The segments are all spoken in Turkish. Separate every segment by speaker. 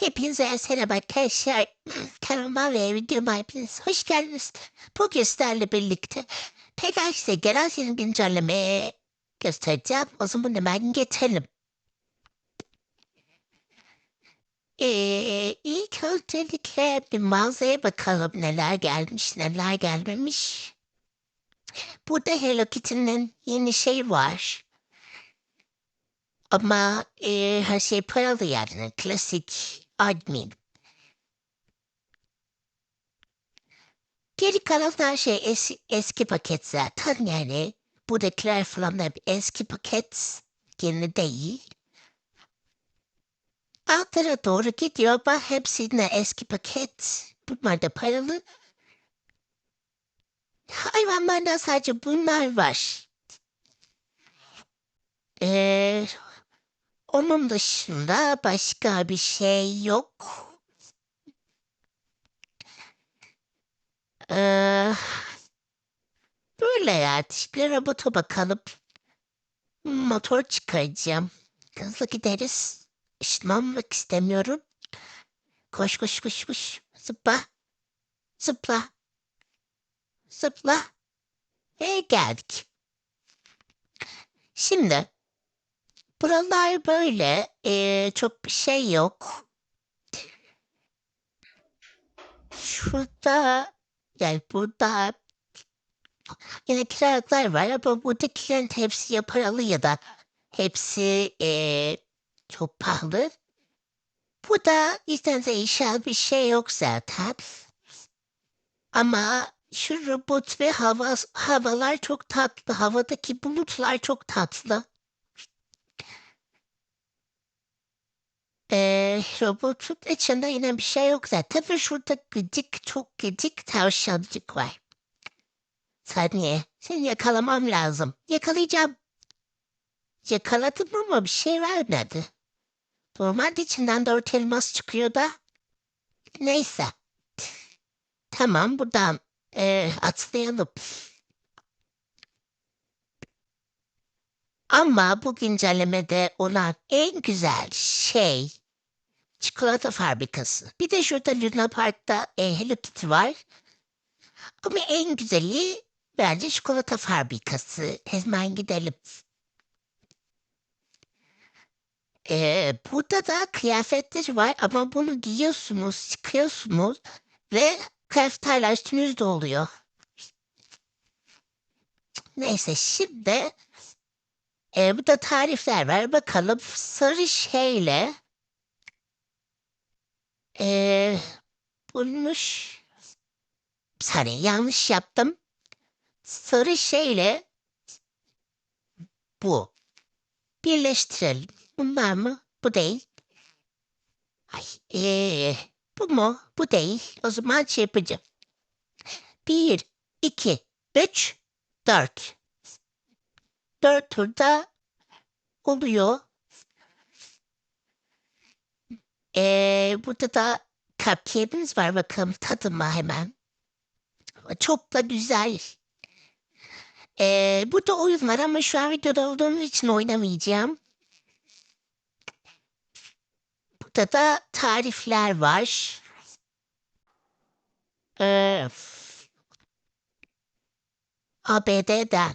Speaker 1: Hepinize selam arkadaşlar. Kanalıma ve videoma hepiniz hoş geldiniz. Bugün sizlerle birlikte Pegasus'e gelen senin güncellemeye göstereceğim. O zaman hemen geçelim. Ee, ilk öncelikle bir mağazaya bakalım neler gelmiş neler gelmemiş. Burada Hello Kitty'nin yeni şey var. Ama e, her şey paralı yani. Klasik admin. Geri kalan her şey es, eski paket zaten yani. Buradakiler falan hep eski paket. Yeni değil. Altlara doğru gidiyor ama hepsinde eski paket. Bunlar da paralı. Hayvanlarda sadece bunlar var. Ee, onun dışında başka bir şey yok. Ee, böyle ya. Bir robota bakalım. Motor çıkaracağım. Hızlı gideriz. Işınlanmak istemiyorum. Koş koş koş koş. Zıpla. Zıpla. Zıpla. Ve geldik. Şimdi buralar böyle. Ee, çok bir şey yok. Şurada yani burada yine kiralıklar var ama buradakilerin hepsi ya paralı ya da hepsi ee, çok pahalı. Burada bizden değişen bir şey yok zaten. Ama şu robot ve hava, havalar çok tatlı. Havadaki bulutlar çok tatlı. Ee, robotun içinde yine bir şey yok zaten. Ve şurada gıcık, çok gıcık tavşancık var. Saniye, seni yakalamam lazım. Yakalayacağım. Yakaladım ama bir şey vermedi. Normalde içinden dört elmas çıkıyor da. Neyse. Tamam buradan e, atlayalım. Ama bu güncellemede olan en güzel şey çikolata fabrikası. Bir de şurada Luna Park'ta e, Hello Kitty var. Ama en güzeli bence çikolata fabrikası. Hemen gidelim. Ee, burada da kıyafetler var ama bunu giyiyorsunuz, çıkıyorsunuz ve kıyafetler üstünüzde oluyor. Neyse şimdi e, burada tarifler var. Bakalım sarı şeyle e, bulmuş. Bir saniye yanlış yaptım. Sarı şeyle bu. Birleştirelim. Bunlar mı? Bu değil. Ay, ee, bu mu? Bu değil. O zaman şey yapacağım. Bir, iki, üç, dört. Dört turda oluyor. Ee, burada da cupcake'imiz var. Bakalım tadıma hemen. Çok da güzel. Ee, burada oyun var ama şu an videoda olduğum için oynamayacağım. Burada da tarifler var. Ee, ABD'den.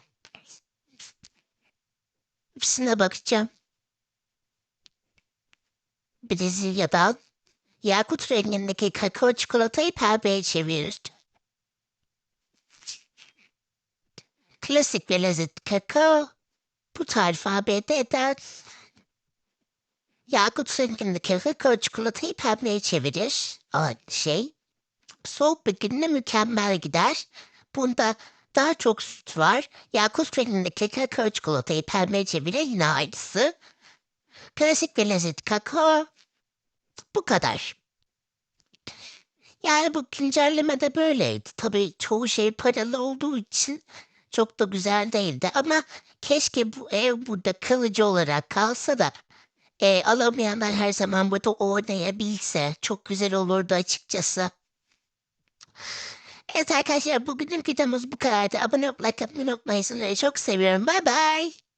Speaker 1: Hepsine bakacağım. Brezilya'dan yakut rengindeki kakao çikolatayı pembeye çevirir. Klasik ve lezzet kakao. Bu tarif ABD'den. Yakut rengindeki kakao çikolatayı pembeye çevirir. Aynı şey. Soğuk bir günde mükemmel gider. Bunda daha çok süt var. Yakut rengindeki kakao çikolatayı pembeye çevirir yine aynısı. Klasik ve lezzet kakao. Bu kadar. Yani bu güncelleme de böyleydi. Tabii çoğu şey paralı olduğu için çok da güzel değildi. Ama keşke bu ev burada kalıcı olarak kalsa da e, alamayanlar her zaman burada oynayabilse. Çok güzel olurdu açıkçası. Evet arkadaşlar bugünün videomuz bu kadardı. Abone olup like unutmayın. Sizleri çok seviyorum. Bye bye.